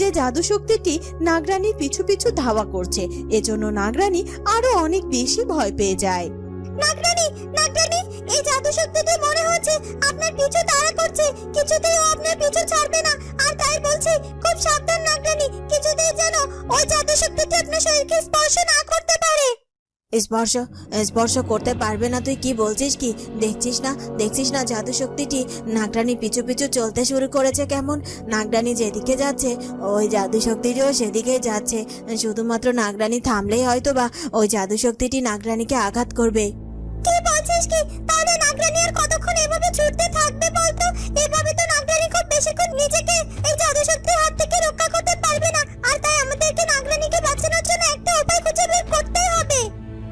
যে জাদু শক্তিটি নাগরানীর পিছু পিছু ধাওয়া করছে, এজন্য নাগরানি আরও অনেক বেশি ভয় পেয়ে যায়। নাগরানি নাগরানি, এই জাদু শক্তিটি মনে হচ্ছে আপনার পিছু তাড়া করছে। কিছুতেই ও আপনার পিছু ছাড়বে না। আর তাই বলছি, খুব সাবধান নাগরানি, কিছুতেই যেন ওই জাদু শক্তিটি আপনার শরীরকে স্পর্শ না করতে পারে। স্পর্শ স্পর্শ করতে পারবে না তুই, কি বলছিস কি? দেখছিস না দেখছিস না জাদু শক্তিটি? নাগরানি পিছু পিছু চলতে শুরু করেছে কেমন? নাগরানি যেদিকে যাচ্ছে, ওই জাদু শক্তিটিও সেদিকেই যাচ্ছে। শুধুমাত্র নাগরানি থামলেই হয়তো বা ওই জাদু শক্তিটি নাগরানিকে আঘাত করবে। কি বলছিস কি? তাহলে নাগরানি আর কতক্ষণ এভাবে ছুটতে থাকবে বলতো? এভাবে তো নাগরানি খুব বেশিক্ষণ নিজেকে এই জাদু শক্তির হাত থেকে রক্ষা করতে পারবে না। আর তাই আমাদেরকে নাগরানিকে বাঁচানোর জন্য একটা উপায় খুঁজে বের করতেই হবে।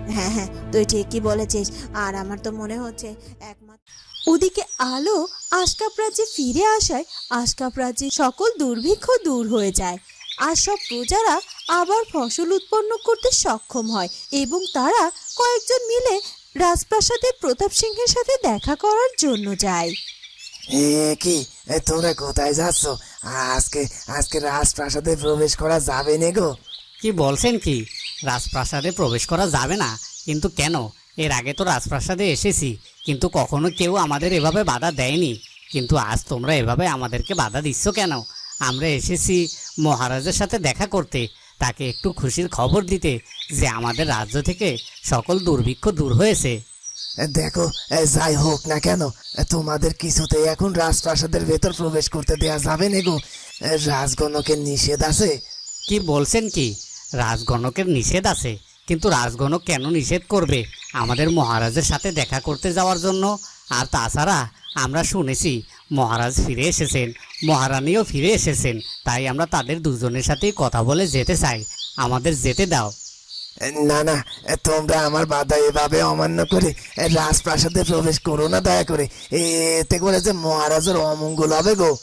হ্যাঁ হ্যাঁ তুই ঠিকই বলেছিস। আর আমার তো মনে হচ্ছে একমাত্র ওদিকে আলো আশকাপ রাজ্যে ফিরে আসায় আশকাপ রাজ্যে সকল দুর্ভিক্ষ দূর হয়ে যায়। আর সব প্রজারা আবার ফসল উৎপন্ন করতে সক্ষম হয় এবং তারা কয়েকজন মিলে রাজপ্রাসাদে প্রতাপ সিংহের সাথে দেখা করার জন্য যায়। এ কি? এ, তোমরা কোথায় যাচ্ছ? আজকে আজকে রাজপ্রাসাদে প্রবেশ করা যাবে নে গো। কি বলছেন কি? রাজপ্রাসাদে প্রবেশ করা যাবে না। কিন্তু কেন? এর আগে তো রাজপ্রাসাদে এসেছি। কিন্তু কখনো কেউ আমাদের এভাবে বাধা দেয়নি। কিন্তু আজ তোমরা এভাবে আমাদেরকে বাধা দিচ্ছ কেন? আমরা এসেছি মহারাজের সাথে দেখা করতে তাকে একটু খুশির খবর দিতে যে আমাদের রাজ্য থেকে সকল দুর্ভিক্ষ দূর হয়েছে। দেখো যাই হোক না কেন তোমাদের কিছুতেই এখন রাজপ্রাসাদের ভেতর প্রবেশ করতে দেয়া যাবে নে গো। এ, রাজগণকের নিষেধ আছে। কি বলছেন কি? রাজগণকের নিষেধ আছে কিন্তু রাজগণক কেন নিষেধ করবে? আমাদের মহারাজের সাথে দেখা করতে যাওয়ার জন্য। আর তাছাড়া আমরা শুনেছি মহারাজ ফিরে এসেছেন মহারানীও ফিরে এসেছেন তাই আমরা তাদের দুজনের সাথেই কথা বলে যেতে চাই। আমাদের যেতে দাও। না না তোমরা আমার বাধা এভাবে অমান্য করে রাজপ্রাসাদে প্রবেশ করো না দয়া করে। এ, এতে করে যে মহারাজের অমঙ্গল হবে গো।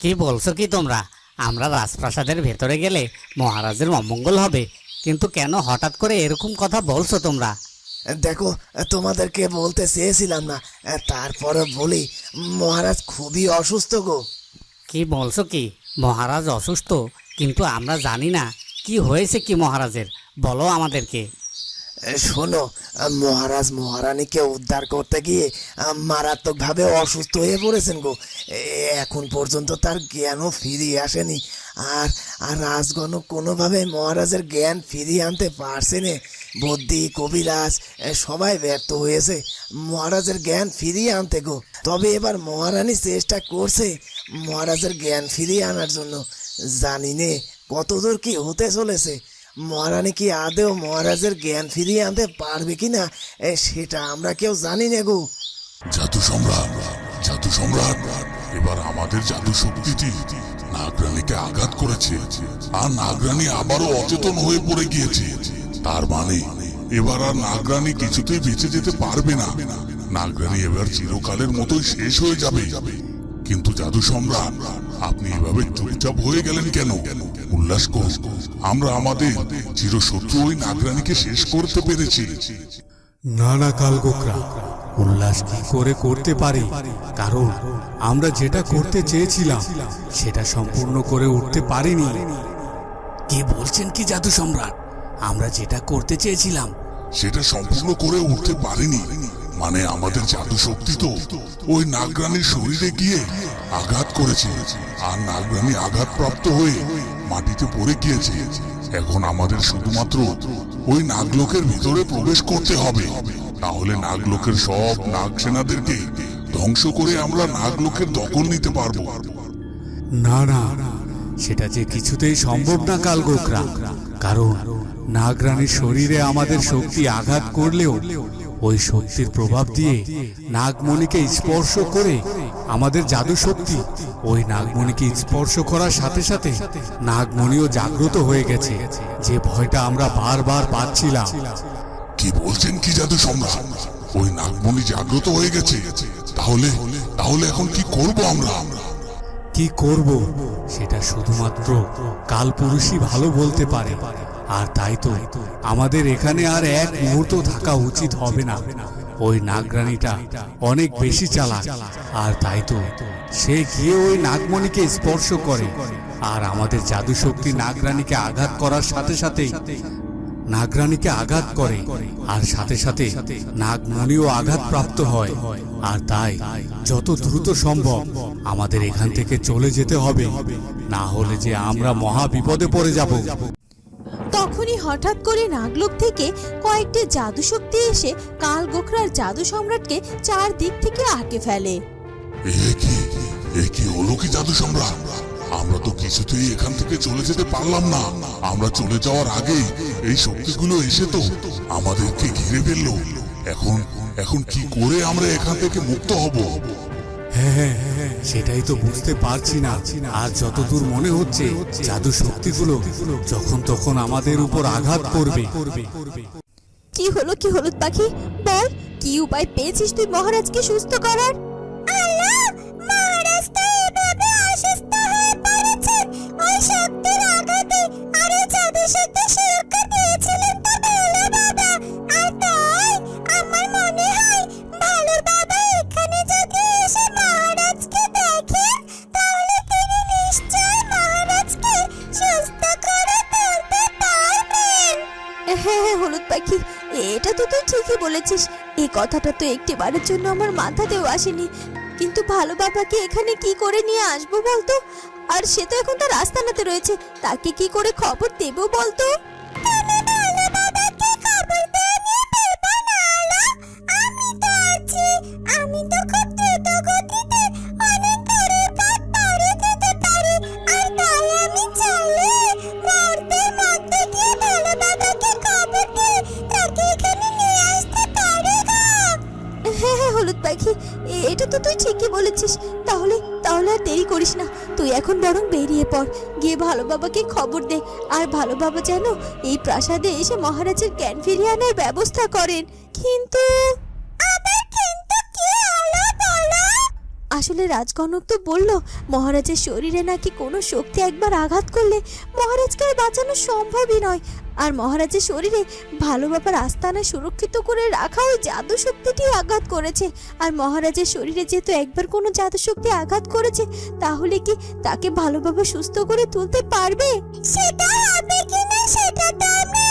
কি বলছো কি তোমরা? আমরা রাজপ্রাসাদের ভেতরে গেলে মহারাজের অমঙ্গল হবে। কিন্তু কেন হঠাৎ করে এরকম কথা বলছো তোমরা? দেখো তোমাদেরকে বলতে চেয়েছিলাম না। তারপরে বলি মহারাজ খুবই অসুস্থ গো। কি বলছো কি? মহারাজ অসুস্থ কিন্তু আমরা জানি না। কি হয়েছে কি মহারাজের? বলো আমাদেরকে। শোনো মহারাজ, মহারানীকে উদ্ধার করতে গিয়ে মারাত্মকভাবে অসুস্থ হয়ে পড়েছেন গো। এখন পর্যন্ত তার জ্ঞানও ফিরিয়ে আসেনি। আর আর রাজগণ কোনোভাবে মহারাজের জ্ঞান ফিরিয়ে আনতে পারছে না। বুদ্ধি, কবিরাজ সবাই ব্যর্থ হয়েছে। মহারাজের জ্ঞান ফিরিয়ে আনতে গো। তবে এবার মহারানী চেষ্টা করছে মহারাজের জ্ঞান ফিরিয়ে আনার জন্য। জানি নে কতদূর কি হতে চলেছে। মহারানী কি আদেও মহারাজের জ্ঞান ফিরিয়ে আনতে পারবে কিনা সেটা আমরা কেউ জানি না গো। জাদু সম্রাট জাদু সম্রাট, এবার আমাদের জাদু শক্তিটি নাগরানীকে আঘাত করেছে, আর নাগরানী আবারও অচেতন হয়ে পড়ে গিয়েছে। তার মানে এবার আর নাগরানী কিছুতেই বেঁচে যেতে পারবে না। নাগরানী এবার চিরকালের মতোই শেষ হয়ে যাবে। কিন্তু জাদু সম্রাট, আপনি এভাবে চুপচাপ হয়ে গেলেন কেন কেন? উল্লাস আমরা আমাদের চিরশত্রু ওই নাগরানীকে শেষ করতে পেরেছি। না না কালগোকরা উল্লাস কি করে করতে পারি? কারণ আমরা যেটা করতে চেয়েছিলাম সেটা সম্পূর্ণ করে উঠতে পারিনি। কি বলছেন কি জাদু সম্রাট? আমরা যেটা করতে চেয়েছিলাম সেটা সম্পূর্ণ করে উঠতে পারিনি। মানে আমাদের জাদু শক্তি তো ওই নাগরানীর শরীরে গিয়ে আঘাত করেছে। আর নাগরানী আঘাতপ্রাপ্ত হয়ে মাটিতে পড়ে গিয়েছে। এখন আমাদের শুধুমাত্র ওই নাগলোকের ভিতরে প্রবেশ করতে হবে। তাহলে নাগলোকের সব নাগ সেনাদেরকে ধ্বংস করে আমরা নাগলোকের দখল নিতে পারব। না না, সেটা যে কিছুতেই সম্ভব না, কালগোকরা। কারণ নাগরানীর শরীরে আমাদের শক্তি আঘাত করলেও ওই শক্তির প্রভাব দিয়ে নাগমণিকে স্পর্শ করে আমাদের জাদু শক্তি। ওই নাগমণিকে স্পর্শ করার সাথে সাথে নাগমণিও জাগ্রত হয়ে গেছে। যে ভয়টা আমরা বারবার পাচ্ছিলাম। কি বলছেন কি জাদু সম্রাট ওই নাগমণি জাগ্রত হয়ে গেছে। তাহলে তাহলে এখন কি করব আমরা? কি করব? সেটা শুধুমাত্র কালপুরুষই ভালো বলতে পারে। আর তাই তো আমাদের এখানে আর এক মুহূর্ত থাকা উচিত হবে না। ওই নাগরানীটা অনেক বেশি চালাক। আর তাই তো, সে গিয়ে ওই নাগমণিকে স্পর্শ করে। আর আমাদের জাদু শক্তি নাগরানীকে আঘাত করার সাথে সাথে নাগরানীকে আঘাত করে। আর সাথে সাথে নাগমণিও আঘাত প্রাপ্ত হয়। আর তাই যত দ্রুত সম্ভব আমাদের এখান থেকে চলে যেতে হবে। না হলে যে আমরা মহা বিপদে পড়ে যাব। হঠাৎ করে নাগলোক থেকে কয়েকটি জাদু শক্তি এসে কাল গোখরার জাদু সম্রাটকে চারদিক থেকে আটকে ফেলে। এ কি? হলো কি জাদু সম্রাট? আমরা তো কিছুতেই এখান থেকে চলে যেতে পারলাম না। আমরা চলে যাওয়ার আগেই এই শক্তিগুলো এসে তো আমাদেরকে ঘিরে ফেলল। এখন এখন কি করে আমরা এখান থেকে মুক্ত হব? হ্যাঁ সেটাই তো বুঝতে পারছি না। আর যতদূর মনে হচ্ছে জাদু শক্তিগুলো যখন তখন আমাদের উপর আঘাত করবে। কি হলো কি হলুদ পাখি? বল কি উপায় পেয়েছিস তুই মহারাজকে সুস্থ করার? আল্লাহ মহারাজ তো এভাবে অসুস্থ হয়ে পড়েছেন। ওই শক্তির আঘাতে আর ওই জাদু শক্তি বলেছিস? এই কথাটা তো একটি বারের জন্য আমার মাথাতেও আসেনি। কিন্তু ভালো বাবাকে এখানে কি করে নিয়ে আসব বলতো? আর সে তো এখন তার আস্তানাতে রয়েছে। তাকে কি করে খবর দেবো বলতো? ঠিকই তাহলে তাহলে আর দেরি করিস না। তুই এখন বরং বেরিয়ে পড়। গিয়ে ভালো বাবাকে খবর দে। আর ভালো বাবা যেন এই প্রাসাদে এসে মহারাজের জ্ঞান ফিরিয়ে আনার ব্যবস্থা করেন। কিন্তু আসলে রাজকনক তো বলল, মহারাজের শরীরে নাকি কোনো শক্তি একবার আঘাত করলে মহারাজকে আর বাঁচানো সম্ভবই নয়। আর মহারাজের শরীরে ভালো বাবার আস্তানা সুরক্ষিত করে রাখা ওই জাদু শক্তিটি আঘাত করেছে। আর মহারাজের শরীরে যেহেতু একবার কোনো জাদু শক্তি আঘাত করেছে, তাহলে কি তাকে ভালো বাবা সুস্থ করে তুলতে পারবে? সেটা হবে কিনা সেটা তো আমরা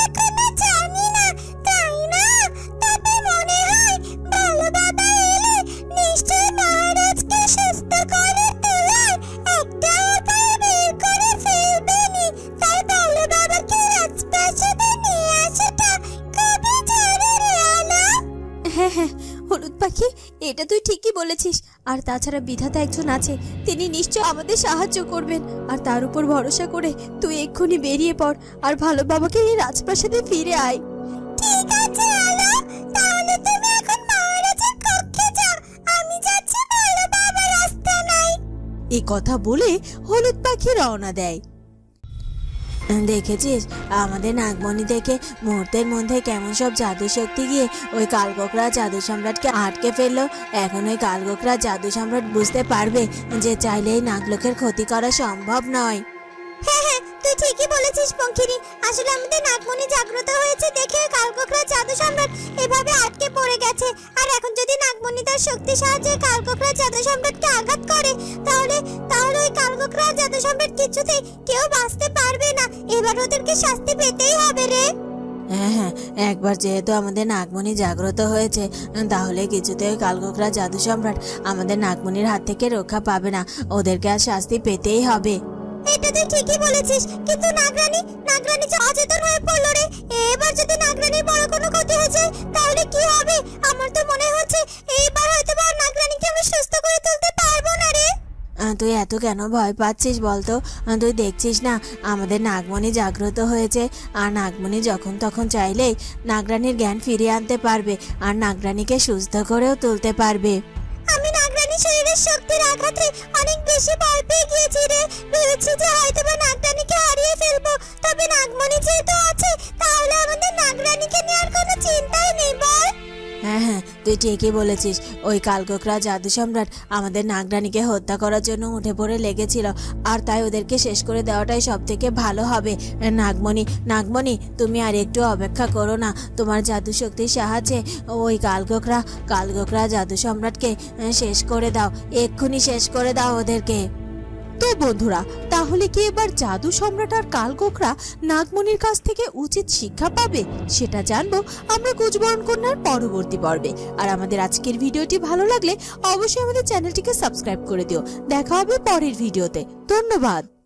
আর তাছাড়া বিধাতা একজন আছে তিনি নিশ্চয় আমাদের সাহায্য করবেন। আর তার উপর ভরসা করে তুই এক্ষুনি বেরিয়ে পড় আর ভালো বাবাকে এই রাজপ্রাসাদে ফিরে আয়। ঠিক আছে আলো। তাহলে তুমি এখন মহারাজের কক্ষে যাও। আমি যাচ্ছি ভালো বাবার রাস্তা নাই এই কথা বলে হলুদ পাখি রওনা দেয়। দেখেছিস? আমাদের নাগমণি দেখে মুহূর্তের মধ্যে কেমন সব জাদু শক্তি গিয়ে ওই কালকোকরা জাদু সম্রাটকে আটকে ফেলল। এখন ওই কালকোকরা জাদু সম্রাট বুঝতে পারবে যে চাইলে এই নাগলোকের ক্ষতি করা সম্ভব নয়। হ্যাঁ হ্যাঁ তুই ঠিকই বলেছিস পঙ্খিনী। আসলে আমাদের নাগমণি জাগ্রত হয়েছে দেখে কালকোকরা জাদু সম্রাট এভাবে আটকে পড়ে গেছে। আর এখন যদি নাগমণি তার শক্তি সাহায্যে কালকোকরা জাদু সম্রাটকে আঘাত করে, তাহলে তাহলে ওই কালকোকরা জাদু সম্রাট কিছুতেই কেউ বাঁচতে পারবে না। এবার ওদেরকে শাস্তি পেতেই হবে রে। হ্যাঁ হ্যাঁ একবার যেহেতু আমাদের নাগমণি জাগ্রত হয়েছে, তাহলে কিছুতে ওই কালকোকরা জাদু সম্রাট আমাদের নাগমণির হাত থেকে রক্ষা পাবে না। ওদেরকে আর শাস্তি পেতেই হবে। এটা তুই ঠিকই বলেছিস। কিন্তু নাগরানী নাগরানী যে অচেতন হয়ে পড়ল রে এবার যদি নাগরানীর বড় কোনো ক্ষতি হয়ে যায় তাহলে কি হবে? আমার তো মনে হচ্ছে এইবার হয়তো বা নাগরানীকে আমি সুস্থ করে তুলতে পারব না রে। তুই এত কেন ভয় পাচ্ছিস বলতো? তুই দেখছিস না আমাদের নাগমণি জাগ্রত হয়েছে। আর নাগমণি যখন তখন চাইলেই নাগরানীর জ্ঞান ফিরিয়ে আনতে পারবে আর নাগরানিকে সুস্থ করেও তুলতে পারবে। আমি শরীরের শক্তির আঘাতে অনেক বেশি ভয় পেয়ে গিয়েছি রে। ভেবেছি যে হয়তো বা নাগরানীকে হারিয়ে ফেলব। তবে নাগমণি যেহেতু আছে, তাহলে আমাদের নাগরানীকে নেওয়ার কোনো চিন্তাই নেই, বল। তুই ঠিকই বলেছিস। ওই কালকোকরা জাদু সম্রাট আমাদের নাগরানীকে হত্যা করার জন্য উঠে পড়ে লেগেছিল। আর তাই ওদেরকে শেষ করে দেওয়াটাই সব থেকে ভালো হবে। নাগমণি নাগমণি, তুমি আর একটু অপেক্ষা করো না। তোমার জাদু শক্তির সাহায্যে ওই কালকোকরা কালকোকরা জাদু সম্রাটকে শেষ করে দাও। এক্ষুনি শেষ করে দাও ওদেরকে। তো বন্ধুরা, তাহলে কি এবার জাদু সম্রাট আর কালকোকরা নাগমণির কাছ থেকে উচিত শিক্ষা পাবে? সেটা জানব আমরা কুচবরণ কন্যার পরবর্তী পর্বে। আর আমাদের আজকের ভিডিওটি ভালো লাগলে অবশ্যই আমাদের চ্যানেলটিকে সাবস্ক্রাইব করে দিও। দেখা হবে পরের ভিডিওতে। ধন্যবাদ।